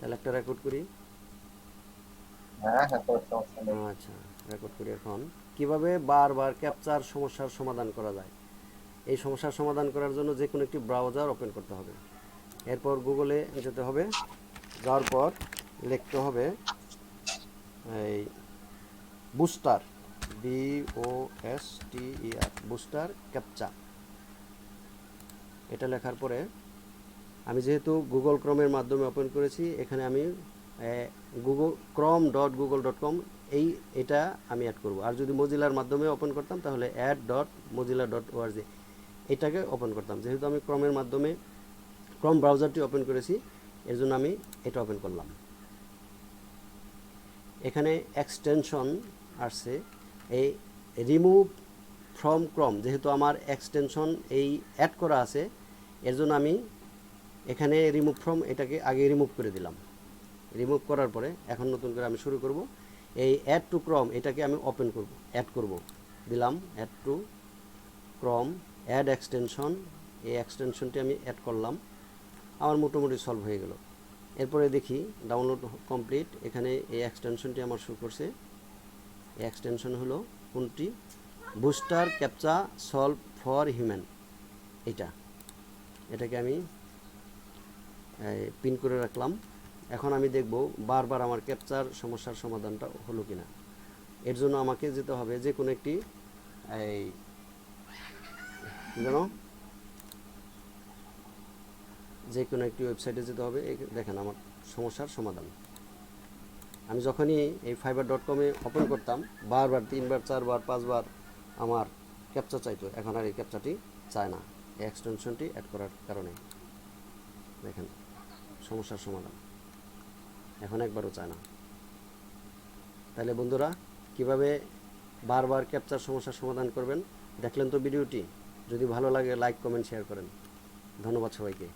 তাহলে একটা রেকর্ড করি। হ্যাঁ হ্যাঁ সমস্যা নেই। আচ্ছা রেকর্ড করি এখন। কীভাবে বারবার ক্যাপচার সমস্যার সমাধান করা যায়? এই সমস্যার সমাধান করার জন্য যে কোনো একটি ব্রাউজার ওপেন করতে হবে। এরপর গুগলে যেতে হবে। যাওয়ার পর লিখতে হবে এই booster B O S T E R booster captcha এটা লেখার পরে আমি যেহেতু গুগল ক্রমের মাধ্যমে ওপেন করেছি, এখানে আমি গুগল ক্রম ডট গুগল ডট কম এই, এটা আমি অ্যাড করব। আর যদি মজিলার মাধ্যমে ওপেন করতাম, তাহলে add dot Mozilla dot ORG এটাকে ওপেন করতাম। যেহেতু আমি ক্রমের মাধ্যমে ক্রম ব্রাউজারটি ওপেন করেছি, এর জন্য আমি এটা ওপেন করলাম। এখানে এক্সটেনশন আসছে। এই রিমুভ ফ্রম ক্রম যেহেতু আমার এক্সটেনশন এই অ্যাড করা আছে, এর জন্য আমি এখানে রিমুভ ফ্রম এটাকে আগে রিমুভ করে দিলাম। রিমুভ করার পরে এখন নতুন করে আমি শুরু করব। এই অ্যাড টু ক্রম এটাকে আমি ওপেন করব অ্যাড করব। দিলাম add to chrome add extension এই এক্সটেনশনটি আমি অ্যাড করলাম। আমার মোটামুটি সলভ হয়ে গেল। এরপরে দেখি ডাউনলোড কমপ্লিট এখানে এই এক্সটেনশনটি আমার শুরু করছে। এই এক্সটেনশন হলো কোনটি? Booster captcha solve for human এটা এটাকে আমি পিন করে রাখলাম। এখন আমি দেখব বারবার আমার ক্যাপচার সমস্যার সমাধানটা হলো কিনা। এর জন্য আমাকে যেতে হবে যে কোনো একটি, এই যেন যে কোনো একটি ওয়েবসাইটে যেতে হবে। দেখেন আমার সমস্যার সমাধান। আমি যখনই এই ফাইবার ডট কমে ওপেন করতাম, বারবার, তিনবার, চারবার, পাঁচবার আমার ক্যাপচা চাইতো। এখন আর এই ক্যাপচাটি চায় না। এই এক্সটেনশনটি অ্যাড করার কারণে। দেখেন। সমস্যার সমাধান। এখন একবারও চায় না। তাহলে বন্ধুরা, কীভাবে বারবার ক্যাপচার সমস্যার সমাধান করবেন? দেখলেন তো ভিডিওটি? যদি ভালো লাগে লাইক কমেন্ট শেয়ার করেন। ধন্যবাদ সবাইকে।